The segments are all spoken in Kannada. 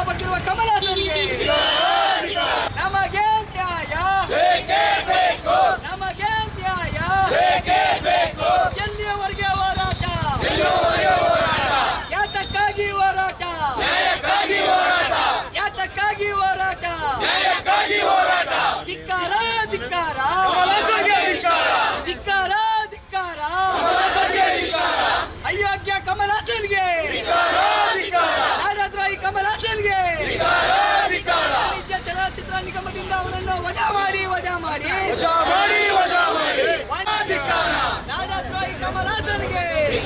ದ್ರೋಹ ಬಗ್ಗಿರುವ ಕಮಲಾಸನ್ಗೆ ನಮಗೆ ನ್ಯಾಯ ನಮಗೆ ನ್ಯಾಯ ಎಲ್ಲಿಯವರೆಗೆ ಹೋರಾಟ ಯಾತಕ್ಕಾಗಿ ಹೋರಾಟ ಯಾತಕ್ಕಾಗಿ ಹೋರಾಟ ಧಿಕ್ಕಾರ ಧಿಕ್ಕಾರ ಧಿಕ್ಕಾರ ಧಿಕ್ಕಾರ ಅಯೋಗ್ಯ ಕಮಲಾಸನ್ಗೆ ನಾಡದ್ರೋಹಿ ಕಮಲಾಸನ್ಗೆ ವಾಣಿಜ್ಯ ಚಲನಚಿತ್ರ ನಿಗಮದಿಂದ ಅವರನ್ನು ವಜಾ ಮಾಡಿ ವಜಾ ಮಾಡಿ ನಾಡದ್ರೋಹಿ ಕಮಲಾಸನ್ಗೆ. ಈ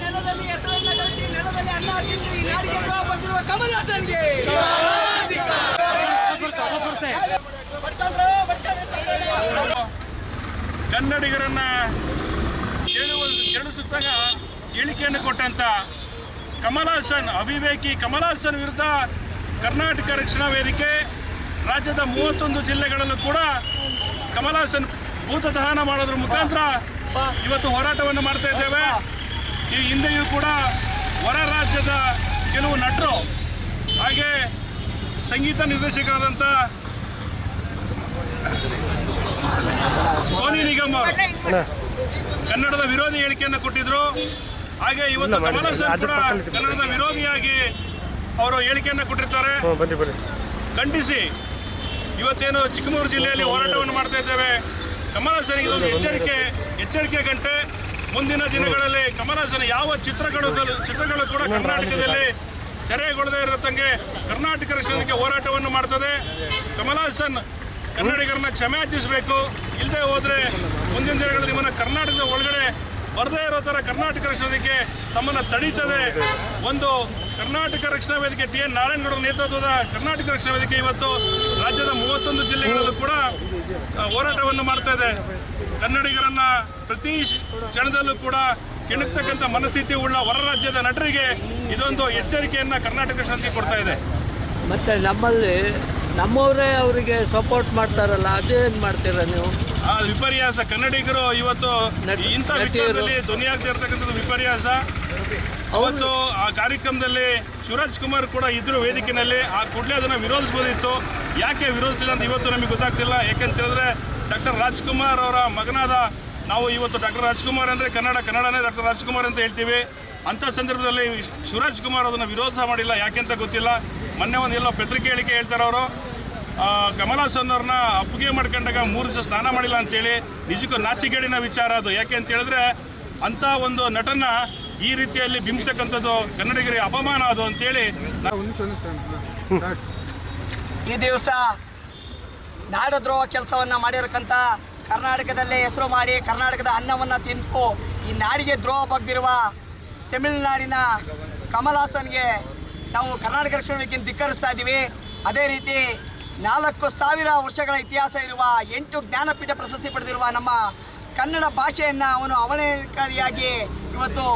ನೆಲದಲ್ಲಿ ಹೆಸರನ್ನ ಗಳಿಸಿ ನೆಲದಲ್ಲಿ ಅನ್ನ ತಿಂದು ಈ ನಾಡಿಗೆ ದ್ರೋಹ ಬಗ್ಗಿರುವ ಕಮಲಾಸನ್ಗೆ. ಕನ್ನಡಿಗರನ್ನ ಕೇಳುವ ಕೇಳಿಸುತ್ತಾಗ ಹೇಳಿಕೆಯನ್ನು ಕೊಟ್ಟಂತ ಕಮಲ್ ಹಾಸನ್ ಅವಿವೇಕಿ ಕಮಲಾಸನ್ ಹಾಸನ್ ವಿರುದ್ಧ ಕರ್ನಾಟಕ ರಕ್ಷಣಾ ವೇದಿಕೆ ರಾಜ್ಯದ ಮೂವತ್ತೊಂದು ಜಿಲ್ಲೆಗಳಲ್ಲೂ ಕೂಡ ಕಮಲಾಸನ್ ಹಾಸನ್ ಭೂತ ದಹನ ಮಾಡೋದ್ರ ಮುಖಾಂತರ ಇವತ್ತು ಹೋರಾಟವನ್ನು ಮಾಡ್ತಾ ಇದ್ದೇವೆ. ಈ ಹಿಂದೆಯೂ ಕೂಡ ಹೊರ ರಾಜ್ಯದ ಕೆಲವು ನಟರು ಹಾಗೆ ಸಂಗೀತ ನಿರ್ದೇಶಕರಾದಂಥ ಸೋನಿ ನಿಗಮ್ ಅವರು ಕನ್ನಡದ ವಿರೋಧಿ ಹೇಳಿಕೆಯನ್ನು ಕೊಟ್ಟಿದ್ರು. ಹಾಗೆ ಇವತ್ತು ಕಮಲಾಸನ್ ಕೂಡ ಕನ್ನಡದ ವಿರೋಧಿಯಾಗಿ ಅವರು ಹೇಳಿಕೆಯನ್ನು ಕೊಟ್ಟಿರ್ತಾರೆ. ಖಂಡಿಸಿ ಇವತ್ತೇನು ಚಿಕ್ಕಮಗಳೂರು ಜಿಲ್ಲೆಯಲ್ಲಿ ಹೋರಾಟವನ್ನು ಮಾಡ್ತಾ ಇದ್ದೇವೆ. ಕಮಲ್ ಹಾಸನ್ಗೆ ಇದೊಂದು ಎಚ್ಚರಿಕೆ ಎಚ್ಚರಿಕೆ ಗಂಟೆ. ಮುಂದಿನ ದಿನಗಳಲ್ಲಿ ಕಮಲ್ ಹಾಸನ್ ಯಾವ ಚಿತ್ರಗಳು ಚಿತ್ರಗಳು ಕೂಡ ಕರ್ನಾಟಕದಲ್ಲಿ ತೆರೆಗೊಳ್ಳದೇ ಇರತ್ತಂಗೆ ಕರ್ನಾಟಕ ರಕ್ಷಣೆಗೆ ಹೋರಾಟವನ್ನು ಮಾಡ್ತದೆ. ಕಮಲಾಸನ್ ಕನ್ನಡಿಗರನ್ನ ಕ್ಷಮೆಯಾಚಿಸಬೇಕು. ಇಲ್ಲದೆ ಹೋದರೆ ಮುಂದಿನ ದಿನಗಳಲ್ಲಿ ನಿಮ್ಮನ್ನ ಕರ್ನಾಟಕದ ಒಳಗಡೆ ಬರದೇ ಇರೋ ಥರ ಕರ್ನಾಟಕ ರಕ್ಷಣೆಗೆ ತಮ್ಮನ್ನು ತಡೀತದೆ. ಒಂದು ಕರ್ನಾಟಕ ರಕ್ಷಣಾ ವೇದಿಕೆ ಟಿ ಎನ್ ನಾರಾಯಣಗೌಡರ ನೇತೃತ್ವದ ಕರ್ನಾಟಕ ರಕ್ಷಣಾ ವೇದಿಕೆ ಇವತ್ತು ರಾಜ್ಯದ ಮೂವತ್ತೊಂದು ಜಿಲ್ಲೆಗಳಲ್ಲೂ ಕೂಡ ಹೋರಾಟವನ್ನು ಮಾಡ್ತಾ ಇದೆ. ಕನ್ನಡಿಗರನ್ನ ಪ್ರತಿ ಕ್ಷಣದಲ್ಲೂ ಕೂಡ ಕೆಣಕ್ತಕ್ಕಂಥ ಮನಸ್ಥಿತಿ ಉಳ್ಳ ಹೊರ ರಾಜ್ಯದ ನಟರಿಗೆ ಇದೊಂದು ಎಚ್ಚರಿಕೆಯನ್ನ ಕರ್ನಾಟಕ ಶಾಂತಿ ಕೊಡ್ತಾ ಇದೆ. ಮತ್ತೆ ನಮ್ಮಲ್ಲಿ ನಮ್ಮವರೇ ಅವರಿಗೆ ಸಪೋರ್ಟ್ ಮಾಡ್ತಾರಲ್ಲ ಅದೇನು ಮಾಡ್ತೀರ ನೀವು? ಆ ವಿಪರ್ಯಾಸ. ಕನ್ನಡಿಗರು ಇವತ್ತು ಇಂತ ಇಂಥ ನಟಿಯರು. ವಿಚಾರದಲ್ಲಿ ಧ್ವನಿಯಾಗದೇ ಇರ್ತಕ್ಕಂಥದ್ದು ವಿಪರ್ಯಾಸ. ಅವತ್ತು ಆ ಕಾರ್ಯಕ್ರಮದಲ್ಲಿ ಶಿವರಾಜ್ ಕುಮಾರ್ ಕೂಡ ಇದ್ರು ವೇದಿಕೆಯಲ್ಲಿ ಆ ಕೂಡಲೇ ಅದನ್ನು ವಿರೋಧಿಸ್ಬೋದಿತ್ತು. ಯಾಕೆ ವಿರೋಧಿಸಿಲ್ಲ ಅಂತ ಇವತ್ತು ನಮಗೆ ಗೊತ್ತಾಗ್ತಿಲ್ಲ. ಯಾಕೆಂತ ಹೇಳಿದ್ರೆ ಡಾಕ್ಟರ್ ರಾಜ್ಕುಮಾರ್ ಅವರ ಮಗನಾದ ನಾವು ಇವತ್ತು ಡಾಕ್ಟರ್ ರಾಜ್ಕುಮಾರ್ ಅಂದರೆ ಕನ್ನಡ ಕನ್ನಡನೇ ಡಾಕ್ಟರ್ ರಾಜ್ಕುಮಾರ್ ಅಂತ ಹೇಳ್ತೀವಿ. ಅಂಥ ಸಂದರ್ಭದಲ್ಲಿ ಶಿವರಾಜ್ ಕುಮಾರ್ ಅದನ್ನು ವಿರೋಧ ಮಾಡಿಲ್ಲ. ಯಾಕೆಂತ ಗೊತ್ತಿಲ್ಲ. ಮೊನ್ನೆ ಒಂದು ಎಲ್ಲೋ ಪತ್ರಿಕೆ ಹೇಳಿಕೆ ಹೇಳ್ತಾರೆ ಅವರು ಕಮಲ್ ಅವ್ರನ್ನ ಅಪ್ಪುಗೆ ಮಾಡ್ಕೊಂಡಾಗ ಮೂರು ದಿವಸ ಸ್ನಾನ ಮಾಡಿಲ್ಲ ಅಂತೇಳಿ ನಿಜಕ್ಕೂ ನಾಚಿಗೇಡಿನ ವಿಚಾರ ಅದು. ಯಾಕೆ ಅಂತ ಹೇಳಿದ್ರೆ ಅಂಥ ಒಂದು ನಟನ ಈ ರೀತಿಯಲ್ಲಿ ಬಿಂಬಿಸ್ತಕ್ಕಂಥದ್ದು ಕನ್ನಡಿಗರಿಗೆ ಅಪಮಾನ ಅದು ಅಂತೇಳಿ ಈ ದಿವಸ ನಾಡದ್ರೋಹ ಕೆಲಸವನ್ನ ಮಾಡಿರಕ್ಕಂಥ ಕರ್ನಾಟಕದಲ್ಲೇ ಹೆಸರು ಮಾಡಿ ಕರ್ನಾಟಕದ ಅನ್ನವನ್ನು ತಿಂದು ಈ ನಾಡಿಗೆ ದ್ರೋಹ ಬಗ್ಗಿರುವ ತಮಿಳುನಾಡಿನ ಕಮಲ್ ಹಾಸನ್ಗೆ ನಾವು ಕರ್ನಾಟಕ ರಕ್ಷಣಾ ಧಿಕ್ಕರಿಸ್ತಾ ಇದ್ದೀವಿ. ಅದೇ ರೀತಿ ನಾಲ್ಕು ಸಾವಿರ ವರ್ಷಗಳ ಇತಿಹಾಸ ಇರುವ ಎಂಟು ಜ್ಞಾನಪೀಠ ಪ್ರಶಸ್ತಿ ಪಡೆದಿರುವ ನಮ್ಮ ಕನ್ನಡ ಭಾಷೆಯನ್ನು ಅವನು ಅವಹೇಳನಕಾರಿಯಾಗಿ ಇವತ್ತು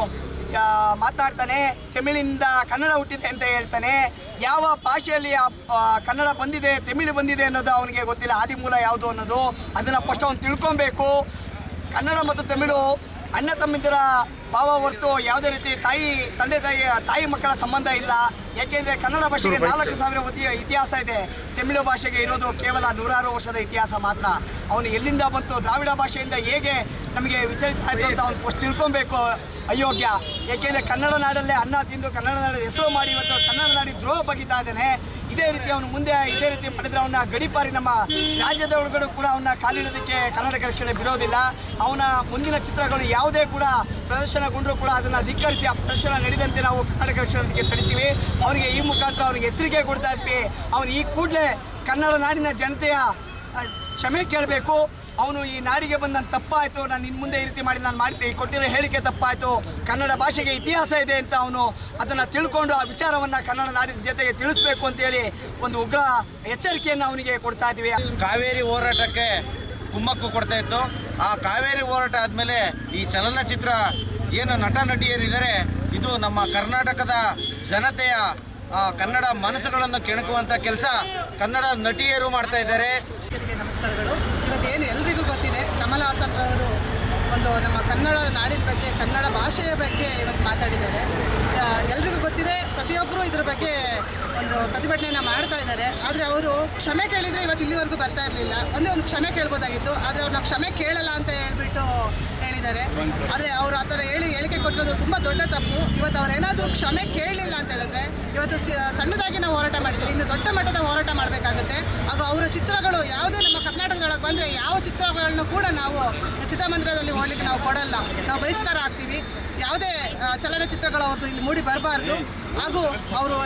ಮಾತಾಡ್ತಾನೆ. ತಮಿಳಿಂದ ಕನ್ನಡ ಹುಟ್ಟಿದೆ ಅಂತ ಹೇಳ್ತಾನೆ. ಯಾವ ಭಾಷೆಯಲ್ಲಿ ಕನ್ನಡ ಬಂದಿದೆ, ತಮಿಳು ಬಂದಿದೆ ಅನ್ನೋದು ಅವನಿಗೆ ಗೊತ್ತಿಲ್ಲ. ಆದಿಮೂಲ ಯಾವುದು ಅನ್ನೋದು ಅದನ್ನು ಫಸ್ಟ್ ಅವನು ತಿಳ್ಕೊಬೇಕು. ಕನ್ನಡ ಮತ್ತು ತಮಿಳು ಅಣ್ಣ ತಮ್ಮಿದ್ದರ ಭಾವ ಹೊರತು ಯಾವುದೇ ರೀತಿ ತಾಯಿ ತಂದೆ ತಾಯಿ ತಾಯಿ ಮಕ್ಕಳ ಸಂಬಂಧ ಇಲ್ಲ. ಯಾಕೆಂದರೆ ಕನ್ನಡ ಭಾಷೆಗೆ ನಾಲ್ಕು ಸಾವಿರ ಇತಿಹಾಸ ಇದೆ. ತಮಿಳು ಭಾಷೆಗೆ ಇರೋದು ಕೇವಲ ನೂರಾರು ವರ್ಷದ ಇತಿಹಾಸ ಮಾತ್ರ. ಅವನು ಎಲ್ಲಿಂದ ಬಂತು ದ್ರಾವಿಡ ಭಾಷೆಯಿಂದ ಹೇಗೆ ನಮಗೆ ವಿಚಲಿತ ಆಯಿತು ಅಂತ ಅವ್ನು ಫಸ್ಟ್ ತಿಳ್ಕೊಬೇಕು. ಅಯೋಗ್ಯ. ಏಕೆಂದರೆ ಕನ್ನಡ ನಾಡಲ್ಲೇ ಅನ್ನ ತಿಂದು ಕನ್ನಡ ನಾಡು ಹೆಸರು ಮಾಡಿ ಇವತ್ತು ಕನ್ನಡ ನಾಡಿ ದ್ರೋಹ ಬಗಿತಾ ಇದ್ದಾನೆ. ಇದೇ ರೀತಿ ಅವನು ಮುಂದೆ, ಇದೇ ರೀತಿ ಪಡೆದ್ರೆ ಅವನ ಗಡಿಪಾರಿ ನಮ್ಮ ರಾಜ್ಯದ ಒಳಗಡೆ ಕೂಡ ಅವನ್ನ ಕಾಲಿಡೋದಕ್ಕೆ ಕರ್ನಾಟಕ ರಕ್ಷಣೆ ಬಿಡೋದಿಲ್ಲ. ಅವನ ಮುಂದಿನ ಚಿತ್ರಗಳು ಯಾವುದೇ ಕೂಡ ಪ್ರದರ್ಶನಗೊಂಡರೂ ಕೂಡ ಅದನ್ನು ಧಿಕ್ಕರಿಸಿ ಆ ಪ್ರದರ್ಶನ ನಡೆದಂತೆ ನಾವು ಕರ್ನಾಟಕ ರಕ್ಷಣೆಗೆ ತಡಿತೀವಿ ಅವರಿಗೆ ಈ ಮುಖಾಂತರ ಅವನಿಗೆ ಎಚ್ಚರಿಕೆ ಕೊಡ್ತಾ ಇದ್ವಿ. ಅವನು ಈ ಕೂಡಲೇ ಕನ್ನಡ ನಾಡಿನ ಜನತೆಯ ಕ್ಷಮೆ ಕೇಳಬೇಕು. ಅವನು ಈ ನಾಡಿಗೆ ಬಂದ ತಪ್ಪಾಯಿತು. ನಾನು ಇನ್ನು ಮುಂದೆ ಈ ರೀತಿ ಮಾಡಿ ನಾನು ಮಾಡಿ ಕೊಟ್ಟಿರೋ ಹೇಳಿಕೆ ತಪ್ಪಾಯಿತು. ಕನ್ನಡ ಭಾಷೆಗೆ ಇತಿಹಾಸ ಇದೆ ಅಂತ ಅವನು ಅದನ್ನು ತಿಳ್ಕೊಂಡು ಆ ವಿಚಾರವನ್ನು ಕನ್ನಡ ನಾಡಿನ ಜೊತೆಗೆ ತಿಳಿಸ್ಬೇಕು ಅಂತೇಳಿ ಒಂದು ಉಗ್ರ ಎಚ್ಚರಿಕೆಯನ್ನು ಅವನಿಗೆ ಕೊಡ್ತಾ ಇದ್ದೀವಿ. ಕಾವೇರಿ ಹೋರಾಟಕ್ಕೆ ಕುಮ್ಮಕ್ಕು ಕೊಡ್ತಾ ಇತ್ತು. ಆ ಕಾವೇರಿ ಹೋರಾಟ ಆದಮೇಲೆ ಈ ಚಲನಚಿತ್ರ ಏನು ನಟ ನಟಿಯರಿದ್ದಾರೆ ಇದು ನಮ್ಮ ಕರ್ನಾಟಕದ ಜನತೆಯ ಕನ್ನಡ ಮನಸ್ಸುಗಳನ್ನು ಕೆಣಕುವಂಥ ಕೆಲಸ ಕನ್ನಡ ನಟಿಯರು ಮಾಡ್ತಾ ಇದ್ದಾರೆ. ನಮಸ್ಕಾರಗಳು. ಇವತ್ತು ಏನು ಎಲ್ರಿಗೂ ಗೊತ್ತಿದೆ, ಕಮಲ್ ಹಾಸನ್ ರವರು ಒಂದು ನಮ್ಮ ಕನ್ನಡ ನಾಡಿನ ಬಗ್ಗೆ, ಕನ್ನಡ ಭಾಷೆಯ ಬಗ್ಗೆ ಇವತ್ತು ಮಾತಾಡಿದ್ದಾರೆ. ಎಲ್ರಿಗೂ ಗೊತ್ತಿದೆ ಬಗ್ಗೆ ಒಂದು ಪ್ರತಿಭಟನೆಯನ್ನು ಮಾಡ್ತಾ ಇದ್ದಾರೆ. ಆದರೆ ಅವರು ಕ್ಷಮೆ ಕೇಳಿದರೆ ಇವತ್ತು ಇಲ್ಲಿವರೆಗೂ ಬರ್ತಾ ಇರಲಿಲ್ಲ. ಒಂದೇ ಒಂದು ಕ್ಷಮೆ ಕೇಳ್ಬೋದಾಗಿತ್ತು. ಆದರೆ ಅವ್ರನ್ನ ಕ್ಷಮೆ ಕೇಳಲ್ಲ ಅಂತ ಹೇಳ್ಬಿಟ್ಟು ಹೇಳಿದ್ದಾರೆ. ಆದರೆ ಅವರು ಆ ಥರ ಹೇಳಿ ಹೇಳಿಕೆ ಕೊಟ್ಟಿರೋದು ತುಂಬ ದೊಡ್ಡ ತಪ್ಪು. ಇವತ್ತು ಅವ್ರು ಏನಾದರೂ ಕ್ಷಮೆ ಕೇಳಲಿಲ್ಲ ಅಂತ ಹೇಳಿದ್ರೆ ಇವತ್ತು ಸಣ್ಣದಾಗಿ ನಾವು ಹೋರಾಟ ಮಾಡಿದ್ದೀವಿ. ಇನ್ನು ದೊಡ್ಡ ಮಟ್ಟದ ಹೋರಾಟ ಮಾಡಬೇಕಾಗುತ್ತೆ. ಹಾಗೂ ಅವರ ಚಿತ್ರಗಳು ಯಾವುದೇ ನಮ್ಮ ಕರ್ನಾಟಕದೊಳಗೆ ಬಂದರೆ ಯಾವ ಚಿತ್ರಗಳನ್ನು ಕೂಡ ನಾವು ಚಿತ್ರಮಂದಿರದಲ್ಲಿ ಹೋಗ್ಲಿಕ್ಕೆ ನಾವು ಕೊಡಲ್ಲ. ನಾವು ಬಹಿಷ್ಕಾರ ಆಗ್ತೀವಿ. ಯಾವುದೇ ಚಲನಚಿತ್ರಗಳು ಅವ್ರದ್ದು ಇಲ್ಲಿ ಮೂಡಿ ಬರಬಾರ್ದು. ಹಾಗೂ ಅವರು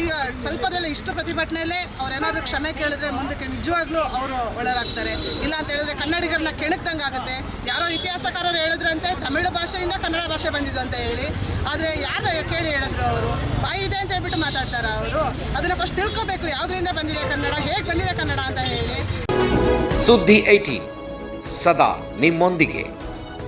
ಈಗ ಸ್ವಲ್ಪದಲ್ಲೇ ಇಷ್ಟು ಪ್ರತಿಭಟನೆಯಲ್ಲೇ ಅವರೇನಾದರೂ ಕ್ಷಮೆ ಕೇಳಿದ್ರೆ ಮುಂದಕ್ಕೆ ನಿಜವಾಗ್ಲೂ ಅವರು ಒಳರಾಗ್ತಾರೆ ಇಲ್ಲ ಅಂತ ಹೇಳಿದ್ರೆ ಕನ್ನಡಿಗರನ್ನ ಕೆಣಕ್ದಂಗೆ ಆಗುತ್ತೆ. ಯಾರೋ ಇತಿಹಾಸಕಾರರು ಹೇಳಿದ್ರಂತೆ, ತಮಿಳು ಭಾಷೆಯಿಂದ ಕನ್ನಡ ಭಾಷೆ ಬಂದಿದ್ದು ಅಂತ ಹೇಳಿ. ಆದರೆ ಯಾರು ಕೇಳಿ ಹೇಳಿದ್ರು ಅವರು? ಬಾಯಿ ಇದೆ ಅಂತ ಹೇಳ್ಬಿಟ್ಟು ಮಾತಾಡ್ತಾರ ಅವರು? ಅದನ್ನು ಫಸ್ಟ್ ತಿಳ್ಕೊಬೇಕು, ಯಾವುದರಿಂದ ಬಂದಿದೆ ಕನ್ನಡ, ಹೇಗೆ ಬಂದಿದೆ ಕನ್ನಡ ಅಂತ ಹೇಳಿ. ಸುದ್ದಿ ಏಟೀನ್ ಸದಾ ನಿಮ್ಮೊಂದಿಗೆ.